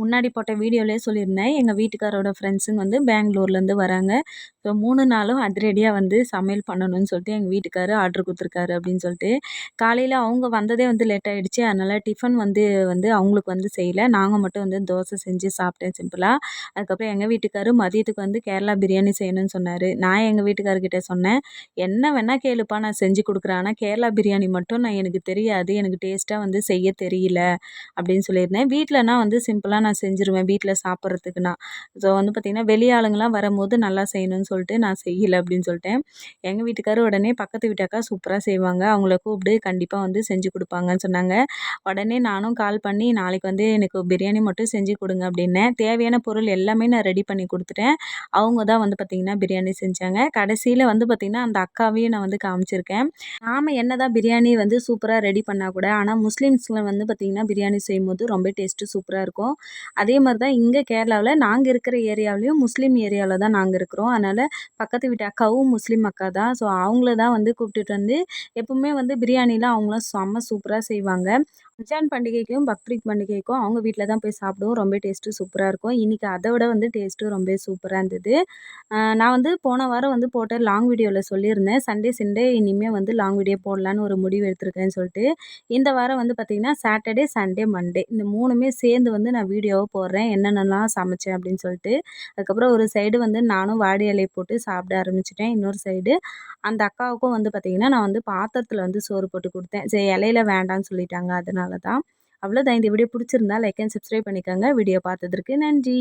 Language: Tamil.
முன்னாடி போட்ட வீடியோலேயே சொல்லியிருந்தேன். எங்கள் வீட்டுக்காரோட ஃப்ரெண்ட்ஸுங்க வந்து பெங்களூர்லேருந்து வராங்க. ஸோ மூணு நாளும் அதிரடியாக வந்து சமையல் பண்ணணும்னு சொல்லிட்டு எங்கள் வீட்டுக்காரு ஆர்டர் கொடுத்துருக்காரு அப்படின்னு சொல்லிட்டு. காலையில் அவங்க வந்ததே வந்து லேட் ஆகிடுச்சு அதனால் டிஃபன் வந்து வந்து அவங்களுக்கு வந்து செய்யலை. நாங்கள் மட்டும் வந்து தோசை செஞ்சு சாப்பிட்டேன் சிம்பிளாக அதுக்கப்புறம் எங்கள் வீட்டுக்காரு மதியத்துக்கு வந்து கேரளா பிரியாணி செய்யணும்னு சொன்னார். நான் எங்கள் வீட்டுக்காரர்கிட்ட சொன்னேன் என்ன வேணால் கேளுப்பா நான் செஞ்சு கொடுக்குறேன். ஆனால் கேரளா பிரியாணி மட்டும் நான் எனக்கு தெரியாது. எனக்கு டேஸ்ட்டாக வந்து செய்ய தெரியல. அப்படின்னு சொல்லியிருந்தேன். வீட்டிலனா வந்து சிம்பிளாக நான் செஞ்சுருவேன் வீட்டில் சாப்பிட்றதுக்கு நான் ஸோ வந்து பார்த்திங்கன்னா வெளி ஆளுங்களாம் வரும்போது நல்லா செய்யணும்னு சொல்லிட்டு நான் செய்யலை அப்படின்னு சொல்லிட்டேன். எங்கள் வீட்டுக்காரர் உடனே பக்கத்து வீட்டாக்கா சூப்பராக செய்வாங்க. அவங்கள கூப்பிட்டு கண்டிப்பாக வந்து செஞ்சு கொடுப்பாங்கன்னு சொன்னாங்க. உடனே நானும் கால் பண்ணி நாளைக்கு வந்து எனக்கு பிரியாணி மட்டும் செஞ்சு கொடுங்க அப்படின்னேன். தேவையான பொருள் எல்லாமே நான் ரெடி பண்ணி கொடுத்துட்டேன். அவங்க தான் வந்து பார்த்திங்கன்னா பிரியாணி செஞ்சாங்க. கடைசியில் வந்து பார்த்திங்கன்னா அந்த அக்காவையும் நான் வந்து காமிச்சிருக்கேன். நாம் என்ன தான் பிரியாணி வந்து சூப்பராக ரெடி பண்ணால் கூட ஆனால் முஸ்லீம்ஸில் வந்து பார்த்திங்கன்னா பிரியாணி செய்யும்போது ரொம்ப டேஸ்ட்டு சூப்பராக இருக்கும். அதே மாதிரி தான் இங்கே கேரளாவில் நாங்கள் இருக்கிற ஏரியாவிலையும் முஸ்லீம் ஏரியாவில் தான் நாங்கள் இருக்கிறோம். அதனால் பக்கத்து வீட்டு அக்காவும் முஸ்லீம் அக்கா தான். ஸோ அவங்கள தான் வந்து கூப்பிட்டுட்டு வந்து எப்பவுமே வந்து பிரியாணிலாம் அவங்களும் செம்ம சூப்பராக செய்வாங்க. ரம்ஜான் பண்டிகைக்கும் பக்ரீத் பண்டிகைக்கும் அவங்க வீட்டில் தான் போய் சாப்பிடுவோம். ரொம்ப டேஸ்ட்டு சூப்பராக இருக்கும். இன்றைக்கி அதை விட வந்து டேஸ்ட்டும் ரொம்ப சூப்பராக இருந்தது. நான் வந்து போன வாரம் வந்து போட்ட லாங் வீடியோவில் சொல்லியிருந்தேன். சண்டே சண்டே இனிமேல் வந்து லாங் வீடியோ போடலான்னு ஒரு முடிவு எடுத்திருக்கேன்னு சொல்லிட்டு. இந்த வாரம் வந்து பார்த்திங்கன்னா சாட்டர்டே சண்டே மண்டே இந்த மூணுமே சேர்ந்து வந்து நான் வீடியோவை போடுறேன் என்னென்னலாம் சமைச்சேன் அப்படின்னு சொல்லிட்டு. அதுக்கப்புறம் ஒரு சைடு வந்து நானும் வாடி இலையை போட்டு சாப்பிட ஆரம்பிச்சிட்டேன். இன்னொரு சைடு அந்த அக்காவுக்கும் வந்து பார்த்திங்கன்னா நான் வந்து பாத்திரத்தில் வந்து சோறு போட்டு கொடுத்தேன். சரி இலையில வேண்டாம்னு சொல்லிட்டாங்க. அதனால தான் அவ்வளோதான் இந்த வீடியோ பிடிச்சிருந்தா லைக் அண்ட் சப்ஸ்கிரைப் பண்ணிக்கோங்க. வீடியோ பார்த்ததற்கு நன்றி.